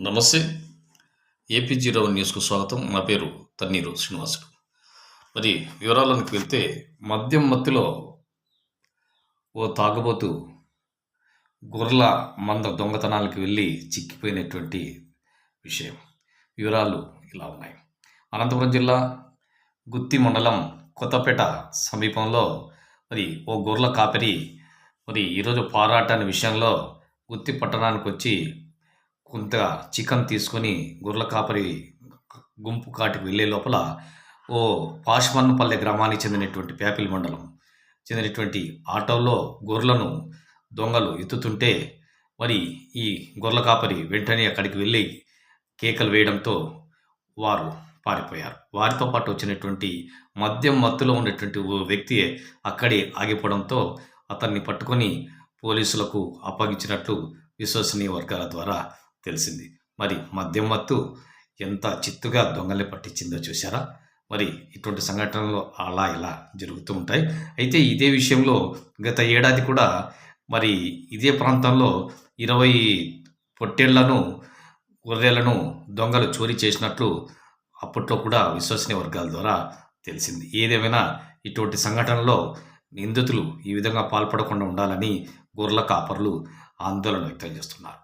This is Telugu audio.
నమస్తే. ఏపీ జీరో న్యూస్కు స్వాగతం. నా పేరు తన్నీరు శ్రీనివాసుడు. మరి వివరాలకు వెళ్తే మద్యం మత్తులో ఓ తాగుబోతు గొర్రెల మంద దొంగతనాలకు వెళ్ళి చిక్కిపోయినటువంటి విషయం. వివరాలు ఇలా ఉన్నాయి. అనంతపురం జిల్లా గుత్తి మండలం కొత్తపేట సమీపంలో మరి ఓ గొర్రెల కాపరి మరి ఈరోజు పారాటాని విషయంలో గుత్తి పట్టణానికి వచ్చి కొంత చికెన్ తీసుకొని గొర్రెల కాపరి గుంపు కాటికి వెళ్ళే లోపల ఓ పాష్మన్నపల్లె గ్రామానికి చెందినటువంటి పేపిల్ మండలం చెందినటువంటి ఆటోలో గొర్రెలను దొంగలు ఎత్తుతుంటే మరి ఈ గొర్రెల కాపరి వెంటనే అక్కడికి వెళ్ళి కేకలు వేయడంతో వారు పారిపోయారు. వారితో పాటు వచ్చినటువంటి మద్యం మత్తులో ఉన్నటువంటి ఓ వ్యక్తి అక్కడే ఆగిపోవడంతో అతన్ని పట్టుకొని పోలీసులకు అప్పగించినట్లు విశ్వసనీయ వర్గాల ద్వారా తెలిసింది. మరి మద్యం మత్తు ఎంత చిత్తుగా దొంగల్ని పట్టించిందో చూసారా మరి ఇటువంటి సంఘటనలు అలా ఇలా జరుగుతూ ఉంటాయి. అయితే ఇదే విషయంలో గత ఏడాది కూడా మరి ఇదే ప్రాంతంలో ఇరవై పొట్టేళ్ళను గొర్రెలను దొంగలు చోరీ చేసినట్లు అప్పట్లో కూడా విశ్వసనీయ వర్గాల ద్వారా తెలిసింది. ఏదేమైనా ఇటువంటి సంఘటనలో నిందితులు ఈ విధంగా పాల్పడకుండా ఉండాలని గొర్రెల కాపర్లు ఆందోళన వ్యక్తం చేస్తున్నారు.